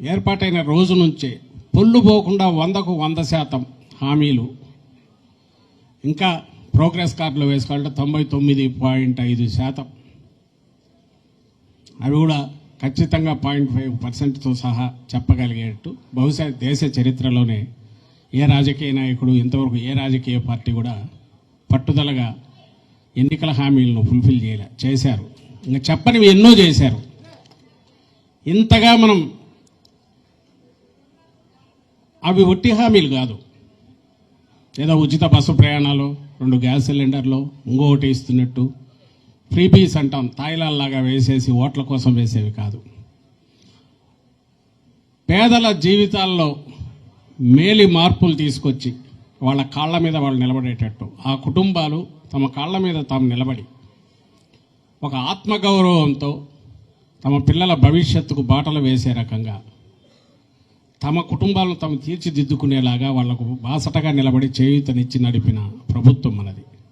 ఏర్పాటైన రోజు నుంచే పొల్లు పోకుండా వందకు వంద శాతం హామీలు. ఇంకా ప్రోగ్రెస్ కార్డులో వేసుకోవాలంటే తొంభై తొమ్మిది పాయింట్ ఐదు శాతం. అవి కూడా ఖచ్చితంగా పాయింట్ ఫైవ్ పర్సెంట్తో సహా చెప్పగలిగేట్టు. బహుశా దేశ చరిత్రలోనే ఏ రాజకీయ నాయకుడు ఇంతవరకు ఏ రాజకీయ పార్టీ కూడా పట్టుదలగా ఎన్నికల హామీలను ఫుల్ఫిల్ చేయలే చేశారు. ఇంకా చెప్పనివి ఎన్నో చేశారు. ఇంతగా మనం అవి ఒట్టి హామీలు కాదు. ఏదో ఉచిత బస్సు ప్రయాణాలు రెండు గ్యాస్ సిలిండర్లు ఇంకొకటి ఇస్తున్నట్టు ఫ్రీ పీస్ అంటాం తాయిలాల్లాగా వేసేసి ఓట్ల కోసం వేసేవి కాదు. పేదల జీవితాల్లో మేలి మార్పులు తీసుకొచ్చి వాళ్ళ కాళ్ళ మీద వాళ్ళు నిలబడేటట్టు ఆ కుటుంబాలు తమ కాళ్ళ మీద తాము నిలబడి ఒక ఆత్మగౌరవంతో తమ పిల్లల భవిష్యత్తుకు బాటలు వేసే రకంగా తమ కుటుంబాలను తాము తీర్చిదిద్దుకునేలాగా వాళ్ళకు బాసటగా నిలబడి చేయూతనిచ్చి నడిపిన ప్రభుత్వం మనది.